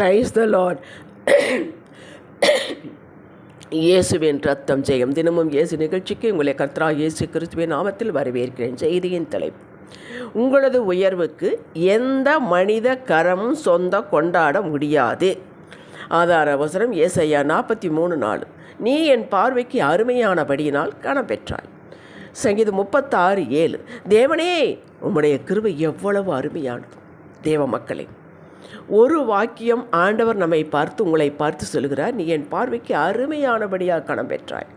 Price த Lord இயேசுவின் ரத்தம் ஜெயம். தினமும் இயேசு நிகழ்ச்சிக்கு உங்களை கர்த்தரா இயேசு கிறிஸ்துவின் நாமத்தில் வரவேற்கிறேன். செய்தியின் தலைப்பு. உங்களது உயர்வுக்கு எந்த மனித கரமும் சொந்த கொண்டாட முடியாது. ஆதார அவசரம் ஏசையா நாற்பத்தி மூணு நாலு. நீ என் பார்வைக்கு அருமையானபடியினால் கணம் பெற்றாய். சங்கீதம் முப்பத்தாறு ஏழு. தேவனே உம்முடைய கிருவை எவ்வளவு அருமையானது. தேவ மக்களே ஒரு வாக்கியம் ஆண்டவர் நம்மை பார்த்து உங்களை பார்த்து சொல்கிறார். நீ என் பார்வைக்கு அருமையானபடியாக கணம் பெற்றாய்.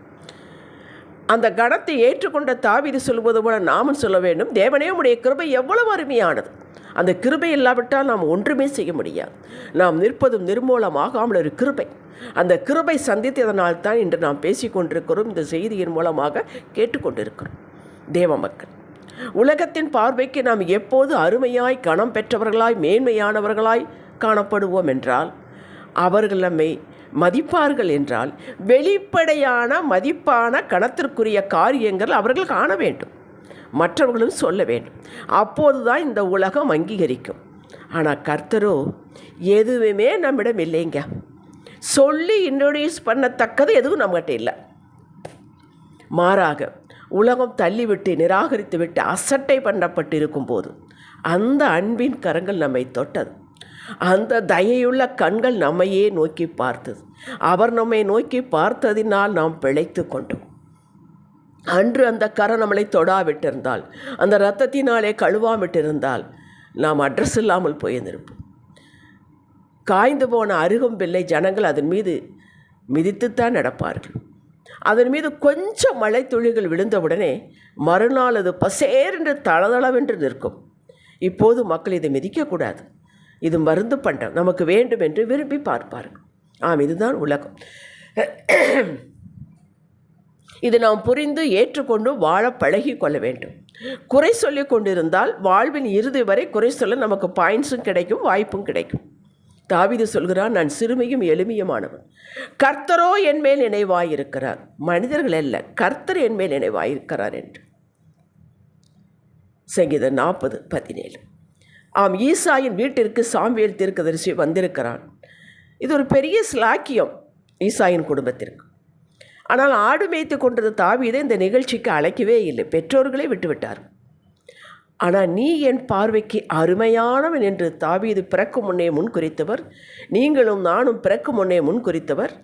அந்த கணத்தை ஏற்றுக்கொண்ட தாவிது சொல்வது போல நாமும் சொல்ல வேண்டும். தேவனே உடைய கிருபை எவ்வளவு அருமையானது. அந்த கிருபை இல்லாவிட்டால் நாம் ஒன்றுமே செய்ய முடியாது. நாம் நிற்பதும் நிர்மூலமாகாமல் ஒரு கிருபை. அந்த கிருபை சந்தித்ததனால் தான் இன்று நாம் பேசிக்கொண்டிருக்கிறோம். இந்த செய்தியின் மூலமாக கேட்டுக்கொண்டிருக்கிறோம். தேவ மக்கள் உலகத்தின் பார்வைக்கு நாம் எப்போது அருமையாய் கணம் பெற்றவர்களாய் மேன்மையானவர்களாய் காணப்படுவோம் என்றால் அவர்கள் நம்மை மதிப்பார்கள் என்றால் வெளிப்படையான மதிப்பான கணத்திற்குரிய காரியங்கள் அவர்கள் காண வேண்டும். மற்றவர்களும் சொல்ல வேண்டும். அப்போது தான் இந்த உலகம் அங்கீகரிக்கும். ஆனால் கர்த்தரோ எதுவுமே நம்மிடம் இல்லைங்க. சொல்லி இன்ட்ரடியூஸ் பண்ணத்தக்கது எதுவும் நம்மகிட்ட இல்லை. மாறாக உலகம் தள்ளிவிட்டு நிராகரித்துவிட்டு அசட்டை பண்ணப்பட்டு போது அந்த அன்பின் கரங்கள் நம்மை தொட்டது. அந்த தயையுள்ள கண்கள் நம்மையே நோக்கி பார்த்தது. அவர் நம்மை நோக்கி பார்த்ததினால் நாம் பிழைத்து கொண்டோம். அன்று அந்த கரம் நம்மளை தொடாவிட்டிருந்தால் அந்த இரத்தத்தினாலே கழுவாமிட்டிருந்தால் நாம் அட்ரஸ் இல்லாமல் போயிருந்திருப்போம். காய்ந்து போன அருகம்பில்லை ஜனங்கள் அதன் மீது மிதித்துத்தான் நடப்பார்கள். அதன் மீது கொஞ்சம் மழை துளிகள் விழுந்தவுடனே மறுநாள் அது பசேரென்று தளதளவென்று நிற்கும். இப்போது மக்கள் இதை மிதிக்கக்கூடாது. இது மருந்து பண்டம். நமக்கு வேண்டும் என்று விரும்பி பார்ப்பார்கள். ஆம் இதுதான் உலகம். இது நாம் புரிந்து ஏற்றுக்கொண்டு வாழ பழகி கொள்ள வேண்டும். குறை சொல்லி கொண்டிருந்தால் வாழ்வின் இறுதி வரை குறை சொல்ல நமக்கு பாயிண்ட்ஸும் கிடைக்கும் வாய்ப்பும் கிடைக்கும். தாவிது சொல்கிறான் நான் சிறுமியும் எளிமையுமானவன். கர்த்தரோ என் மேல் நினைவாயிருக்கிறார். மனிதர்கள் அல்ல கர்த்தர் என் மேல் நினைவாயிருக்கிறார் என்று. சங்கீதம் நாற்பது பதினேழு. ஆம் ஈசாயின் வீட்டிற்கு சாம்பியல் தீர்க்கதரிசி வந்திருக்கிறான். இது ஒரு பெரிய ஸ்லாக்கியம் ஈசாயின் குடும்பத்திற்கு. ஆனால் ஆடு மேய்த்து கொண்டது தாவிதை இந்த நிகழ்ச்சிக்கு அழைக்கவே இல்லை. பெற்றோர்களே விட்டுவிட்டார் ஆனால் நீ என் பார்வைக்கு அருமையானவன் என்று தாவீது பிறக்கும் முன்னே முன் குறித்தவர் நீங்களும் நானும் பிறக்கும் முன்னே முன் குறித்தவர்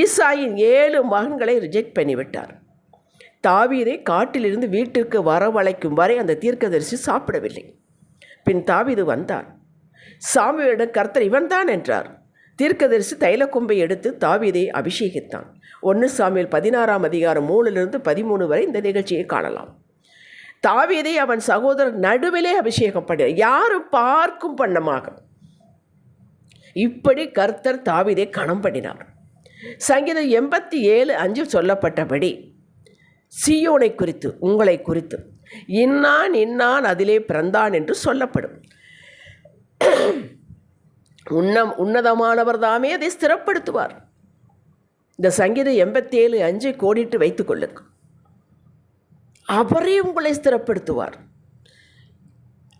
ஈசாயின் ஏழு மகன்களை ரிஜெக்ட் பண்ணிவிட்டார். தாவீதை காட்டிலிருந்து வீட்டிற்கு வரவழைக்கும் வரை அந்த தீர்க்கதரிசி சாப்பிடவில்லை. பின் தாவீது வந்தார். சாமியிடம் கர்த்தர் இவன்தான் என்றார். தீர்க்கதரிசி தைலக்கொம்பை எடுத்து தாவீதை அபிஷேகித்தான். ஒன்று சாமியில் பதினாறாம் அதிகாரம் மூணிலிருந்து பதிமூணு வரை இந்த நிகழ்ச்சியை காணலாம். தாவீதை அவன் சகோதரர் நடுவிலே அபிஷேகம் பண்ணினார் யாரும் பார்க்கும் பண்ணமாக இப்படி கர்த்தர் தாவீதை கணம் பண்ணினார். சங்கீதம் எண்பத்தி ஏழு அஞ்சு சொல்லப்பட்டபடி சியோனை குறித்து உங்களை குறித்து இன்னான் இன்னான் அதிலே பிறந்தான் என்று சொல்லப்படும். உன்னம் உன்னதமானவர் தாமே அதை ஸ்திரப்படுத்துவார். இந்த சங்கீதம் எண்பத்தி ஏழு அஞ்சு கோடிட்டு வைத்துக் அவரே உங்களை ஸ்திரப்படுத்துவார்.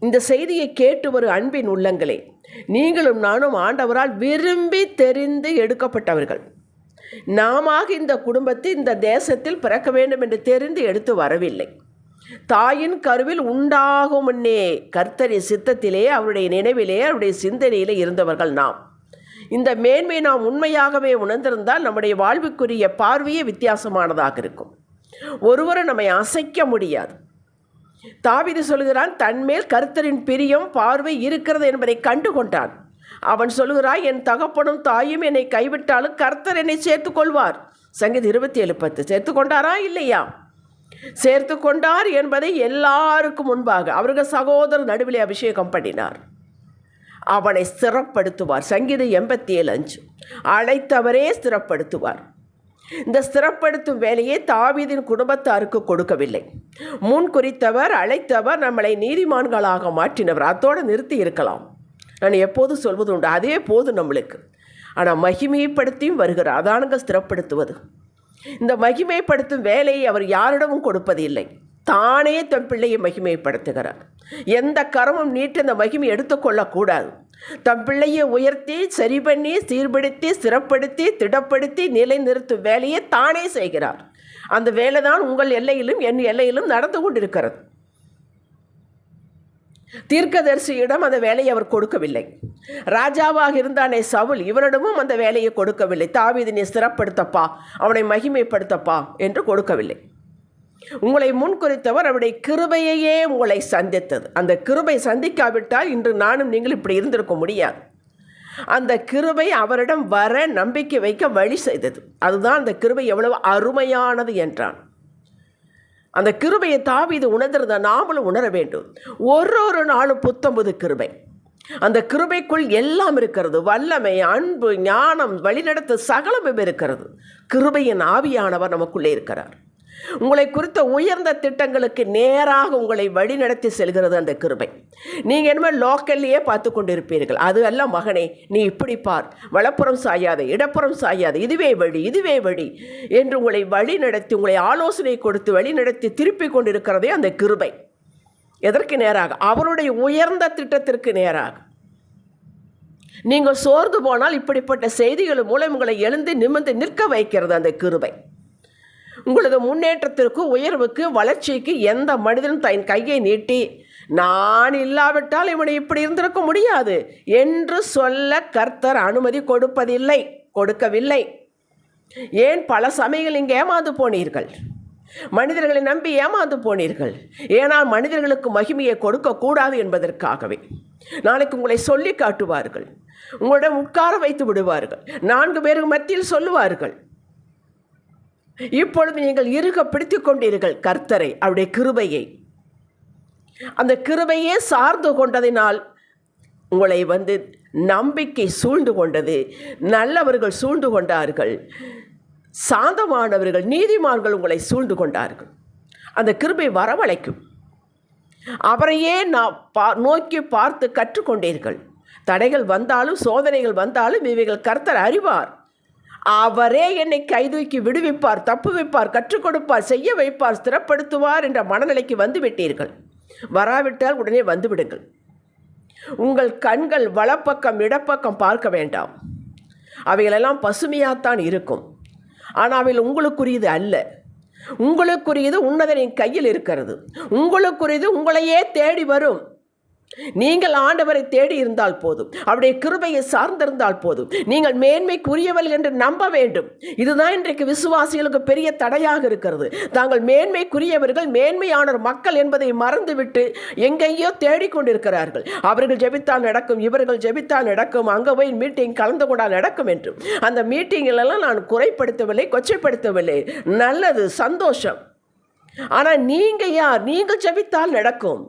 இந்த செய்தியை கேட்டு வரும் அன்பின் உள்ளங்களே. நீங்களும் நானும் ஆண்டவரால் விரும்பி தெரிந்து எடுக்கப்பட்டவர்கள். நாம இந்த குடும்பத்தை இந்த தேசத்தில் பிறக்க வேண்டும் என்று தெரிந்து எடுத்து வரவில்லை. தாயின் கருவில் உண்டாகும் முன்னே கர்த்தரி சித்தத்திலே அவருடைய நினைவிலே அவருடைய சிந்தனையிலே இருந்தவர்கள் நாம். இந்த மேன்மை நாம் உண்மையாகவே உணர்ந்திருந்தால் நம்முடைய வாழ்வுக்குரிய பார்வையே வித்தியாசமானதாக இருக்கும். ஒருவரை நம்மை அசைக்க முடியாது. தாவிது சொல்கிறான் தன்மேல் கருத்தரின் பிரியம் பார்வை இருக்கிறது என்பதை கண்டு கொண்டான் அவன் சொல்கிறான் என் தகப்பனும் தாயும் என்னை கைவிட்டாலும் கர்த்தர் என்னை சேர்த்து கொள்வார். சங்கீத இருபத்தி ஏழு பத்து. சேர்த்து கொண்டாரா இல்லையா? சேர்த்து கொண்டார் என்பதை எல்லாருக்கும் முன்பாக. அவர்கள் சகோதரர் நடுவிலே அபிஷேகம் பண்ணினார். அவனை ஸ்திரப்படுத்துவார் சங்கீதம் எண்பத்தி ஏழு அஞ்சு. அழைத்தவரே ஸ்திரப்படுத்துவார் இந்த ஸ்திரப்படுத்தும் வேலையை தாவீதின் குடும்பத்தாருக்கு கொடுக்கவில்லை. முன் குறித்தவர் அழைத்தவர் நம்மளை நீதிமான்களாக மாற்றினவர். அத்தோடு நிறுத்தி இருக்கலாம். நான் எப்போதும் சொல்வது உண்டு? அதே போதும் நம்மளுக்கு. ஆனால் மகிமைப்படுத்தியும் வருகிறார். அதானுங்க ஸ்திரப்படுத்துவது இந்த மகிமைப்படுத்தும் வேலையை அவர் யாரிடமும் கொடுப்பதில்லை. தானே தன் பிள்ளையை மகிமைப்படுத்துகிறார். எந்த கரமும் நீட்டு அந்த மகிமை எடுத்துக்கொள்ளக்கூடாது. தம் பிள்ளையை உயர்த்தி சரி பண்ணி சீர்படுத்தி சிறப்படுத்தி திடப்படுத்தி நிலைநிறுத்தும் வேலையை தானே செய்கிறார். அந்த வேலை தான் உங்கள் எல்லையிலும் என் எல்லையிலும் நடந்து கொண்டிருக்கிறது. தீர்க்கதரிசியிடம் அந்த வேலையை அவர் கொடுக்கவில்லை. ராஜாவாக இருந்தானே சவுல் இவரிடமும் அந்த வேலையை கொடுக்கவில்லை. தாவீது நீ சிறப்படுத்தப்பா அவனை மகிமைப்படுத்தப்பா என்று கொடுக்கவில்லை. உங்களை முன்குறித்தவர் அவருடைய கிருபையையே உங்களை சந்தித்தது. அந்த கிருபை சந்திக்காவிட்டால் இன்று நானும் நீங்கள் இப்படி இருந்திருக்க முடியாது. அந்த கிருபை அவரிடம் வர நம்பிக்கை வைக்க வழி செய்தது. அதுதான் அந்த கிருபை எவ்வளவு அருமையானது என்றான். அந்த கிருபையை தாவிது உணர்ந்திருந்த நாமளும் உணர வேண்டும். ஒரு ஒரு நாளும் புத்தம்புது கிருபை. அந்த கிருபைக்குள் எல்லாம் இருக்கிறது. வல்லமை அன்பு ஞானம் வழிநடத்த சகலமும் இருக்கிறது. கிருபையின் ஆவியானவர் நமக்குள்ளே இருக்கிறார். உங்களை குறித்த உயர்ந்த திட்டங்களுக்கு நேராக உங்களை வழிநடத்தி செல்கிறது அந்த கிருபை. நீங்கள் என்னமோ லோக்கல்லையே பார்த்து கொண்டிருப்பீர்கள். அது அல்ல மகனே நீ இப்படி பார். வலப்புறம் சாயாத இடப்புறம் சாயாத இதுவே வழி இதுவே வழி என்று உங்களை வழி நடத்தி உங்களை ஆலோசனை கொடுத்து வழி நடத்தி திருப்பி கொண்டிருக்கிறதே அந்த கிருபை. எதற்கு நேராக? அவருடைய உயர்ந்த திட்டத்திற்கு நேராக. நீங்கள் சோர்ந்து போனால் இப்படிப்பட்ட செய்திகள் மூலம் உங்களை எழுந்து நிமிர்ந்து நிற்க வைக்கிறது அந்த கிருபை. உங்களது முன்னேற்றத்திற்கு உயர்வுக்கு வளர்ச்சிக்கு எந்த மனிதனும் தன் கையை நீட்டி நான் இல்லாவிட்டால் இவனை இப்படி இருந்திருக்க முடியாது என்று சொல்ல கர்த்தர் அனுமதி கொடுப்பதில்லை கொடுக்கவில்லை. ஏன் பல சமயங்கள் இங்கே ஏமாந்து போனீர்கள்? மனிதர்களை நம்பி ஏமாந்து போனீர்கள். ஏனால் மனிதர்களுக்கு மகிமையை கொடுக்கக்கூடாது என்பதற்காகவே. நாளைக்கு உங்களை சொல்லி காட்டுவார்கள். உங்களிடம் உட்கார வைத்து விடுவார்கள். நான்கு பேருக்கு மத்தியில் சொல்லுவார்கள். இப்பொழுது நீங்கள் இருக பிடித்து கொண்டீர்கள் கர்த்தரை அவருடைய கிருபையை. அந்த கிருபையே சார்ந்து கொண்டதினால் உங்களை வந்து நம்பிக்கை சூழ்ந்து கொண்டது நல்லவர்கள் சூழ்ந்து கொண்டார்கள் சாந்தமானவர்கள் நீதிமான்கள் உங்களை சூழ்ந்து கொண்டார்கள். அந்த கிருபை வரவழைக்கும். அவரையே நான் பா நோக்கி பார்த்து கற்றுக்கொண்டீர்கள். தடைகள் வந்தாலும் சோதனைகள் வந்தாலும் இவைகள் கர்த்தர் அறிவார். அவரே என்னை கைதூக்கி விடுவிப்பார் தப்பு வைப்பார் கற்றுக் கொடுப்பார் செய்ய வைப்பார் ஸ்திரப்படுத்துவார் என்ற மனநிலைக்கு வந்து விட்டீர்கள். வராவிட்டால் உடனே வந்துவிடுங்கள் உங்கள் கண்கள் வலப்பக்கம் இடப்பக்கம் பார்க்க வேண்டாம். அவைகளெல்லாம் பசுமையாகத்தான் இருக்கும். ஆனால் அவைகள் உங்களுக்குரியது அல்ல. உங்களுக்குரியது உன்னதனின் கையில் இருக்கிறது. உங்களுக்குரியது உங்களையே தேடி வரும். நீங்கள் ஆண்டவரை தேடி இருந்தால் போதும். அவருடைய கிருபையை சார்ந்திருந்தால் போதும். நீங்கள் மேன்மைக்குரியவர்கள் என்று நம்ப வேண்டும். இதுதான் இன்றைக்கு விசுவாசிகளுக்கு பெரிய தடையாக இருக்கிறது. தாங்கள் மேன்மைக்குரியவர்கள் மேன்மையான மக்கள் என்பதை மறந்துவிட்டு எங்கெங்கேயோ தேடிக்கொண்டிருக்கிறார்கள் அவர்கள் ஜெபித்தால் நடக்கும் இவர்கள் ஜெபித்தால் நடக்கும் அங்கே போய் மீட்டிங் கலந்து கொண்டால் நடக்கும் என்று. அந்த மீட்டிங்கிலெல்லாம் நான் குறைப்படுத்தவில்லை கொச்சைப்படுத்தவில்லை. நல்லது சந்தோஷம். ஆனால் நீங்கள் யார்? நீங்கள் ஜெபித்தால் நடக்கும்.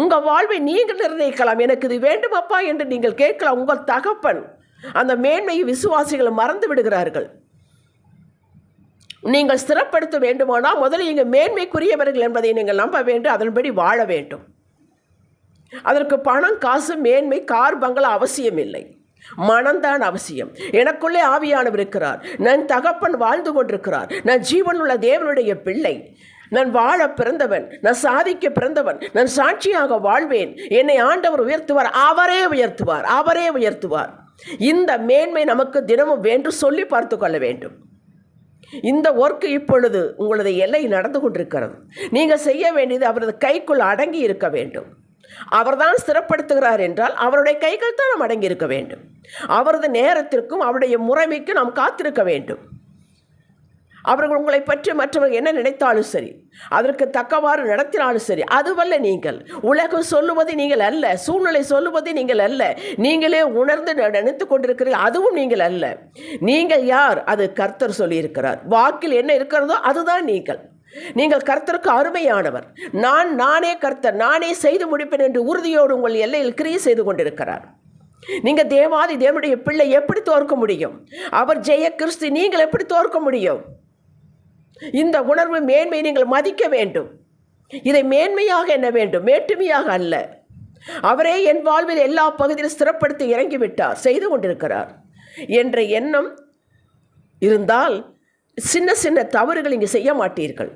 உங்கள் வாழ்வை நீங்கள் நிர்ணயிக்கலாம். எனக்கு இது வேண்டுமப்பா என்று நீங்கள் கேட்கலாம். உங்கள் தகப்பன் அந்த மேன்மையை விசுவாசிகள் மறந்து விடுகிறார்கள். நீங்கள் ஸ்திரப்படுத்த வேண்டுமானால் முதலில் இங்கே மேன்மைக்குரியவர்கள் என்பதை நீங்கள் நம்ப வேண்டும். அதன்படி வாழ வேண்டும். அதற்கு பணம் காசு மேன்மை கார் பங்களா அவசியம் இல்லை மனம்தான் அவசியம். எனக்குள்ளே ஆவியானவர் இருக்கிறார். நான் தகப்பன் வாழ்ந்து கொண்டிருக்கிறார். நான் ஜீவனுள்ள தேவனுடைய பிள்ளை. நான் வாழ பிறந்தவன் நான் சாதிக்க பிறந்தவன் நான் சாட்சியாக வாழ்வேன். என்னை ஆண்டவர் உயர்த்துவார் அவரே உயர்த்துவார் அவரே உயர்த்துவார். இந்த மேன்மை நமக்கு தினமும் வேண்டும் சொல்லி பார்த்து கொள்ள வேண்டும். இந்த ஒர்க்கு இப்பொழுது உங்களது எல்லை நடந்து கொண்டிருக்கிறது. நீங்கள் செய்ய வேண்டியது அவரது கைக்குள் அடங்கி இருக்க வேண்டும். அவர்தான் சிறப்படுத்துகிறார் என்றால் அவருடைய கைகள் தான் நாம் அடங்கி இருக்க வேண்டும். அவரது நேரத்திற்கும் அவருடைய முறைமைக்கும் நாம் காத்திருக்க வேண்டும். அவர்கள் உங்களை பற்றி மற்றவர்கள் என்ன நினைத்தாலும் சரி அதற்கு தக்கவாறு நடத்தினாலும் சரி அதுவல்ல நீங்கள். உலகம் சொல்லுவது நீங்கள் அல்ல சூழ்நிலை சொல்லுவது நீங்கள் அல்ல நீங்களே உணர்ந்து நினைத்து கொண்டிருக்கிறீர்கள் அதுவும் நீங்கள் அல்ல. நீங்கள் யார்? அது கர்த்தர் சொல்லியிருக்கிறார். வாக்கில் என்ன இருக்கிறதோ அதுதான் நீங்கள். நீங்கள் கர்த்தருக்கு அருமையானவர். நான் நானே கர்த்தர் நானே செய்து முடிப்பேன் என்று உறுதியோடு உங்கள் எல்லையில் கிரியை செய்து கொண்டிருக்கிறார். நீங்கள் தேவாதி தேவனுடைய பிள்ளை எப்படி தோற்க முடியும்? அவர் ஜெய கிறிஸ்து நீங்கள் எப்படி தோற்க முடியும்? இந்த உணர்வு மேன்மை நீங்கள் மதிக்க வேண்டும். இதை மேன்மையாக என்ன வேண்டும். மேட்டுமையாக அல்ல. அவரே என் வாழ்வில் எல்லா பகுதியிலும் சிறப்படுத்தி இறங்கிவிட்டார். செய்து கொண்டிருக்கிறார். என்ற எண்ணம் இருந்தால் சின்ன சின்ன தவறுகள் இங்கே செய்ய மாட்டீர்கள்.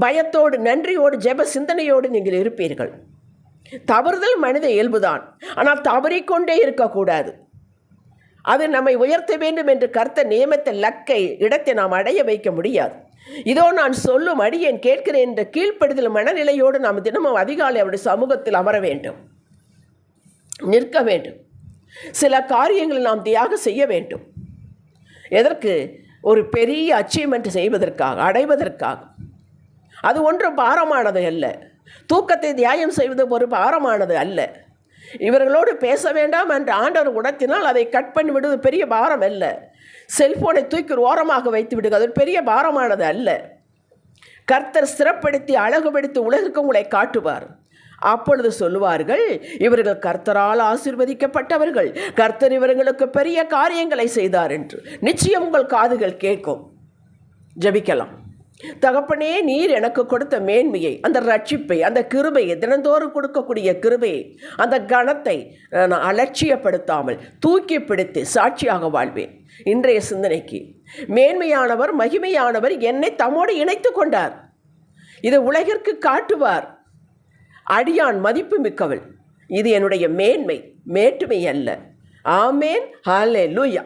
பயத்தோடு நன்றியோடு ஜெப சிந்தனையோடு நீங்கள் இருப்பீர்கள். தவறுதல் மனித இயல்புதான். ஆனால் தவறிக்கொண்டே இருக்கக்கூடாது. அது நம்மை உயர்த்த வேண்டும் என்று கருத்த நியமித்த லக்கை இடத்தை நாம் அடைய வைக்க முடியாது. இதோ நான் சொல்லும் அடியேன் கேட்கிறேன் என்ற கீழ்ப்படுதல் மனநிலையோடு நாம் தினமும் அதிகாலை அவருடைய சமூகத்தில் அமர வேண்டும். நிற்க வேண்டும். சில காரியங்களை நாம் தியாகம் செய்ய வேண்டும். எதற்கு? ஒரு பெரிய அச்சீவ்மெண்ட் செய்வதற்காக அடைவதற்காக. அது ஒன்றும் பாரமானது அல்ல. தூக்கத்தை தியாகம் செய்வது ஒரு பாரமானது அல்ல. இவர்களோடு பேச வேண்டாம் என்று ஆண்டவர் உணர்த்தினால் அதை கட் பண்ணி விடுவது பெரிய பாரம் அல்ல. செல்போனை தூக்கி ஓரமாக வைத்து விடுங்க. அது ஒரு பெரிய பாரமானது அல்ல. கர்த்தர் சிறப்படுத்தி அழகுபடுத்தி உலகிற்கு உங்களை காட்டுவார். அப்பொழுது சொல்லுவார்கள் இவர்கள் கர்த்தரால் ஆசிர்வதிக்கப்பட்டவர்கள். கர்த்தர் இவர்களுக்கு பெரிய காரியங்களை செய்தார் என்று. நிச்சயம் உங்கள் காதுகள் கேட்கும். ஜெபிக்கலாம். தகப்பனே நீர் எனக்கு கொடுத்த மேன்மையை அந்த ரட்சிப்பை அந்த கிருபையை தினந்தோறும் கொடுக்கக்கூடிய கிருபையை அந்த கணத்தை நான் அலட்சியப்படுத்தாமல் தூக்கி பிடித்து சாட்சியாக வாழ்வேன். இன்றைய சிந்தனைக்கு மேன்மையானவர் மகிமையானவர் என்னை தம்மோடு இணைத்து கொண்டார். இதை உலகிற்கு காட்டுவார். அடியான் மதிப்பு மிக்கவள். இது என்னுடைய மேன்மை மேட்டுமை அல்ல. ஆமேன். ஹாலே லூயா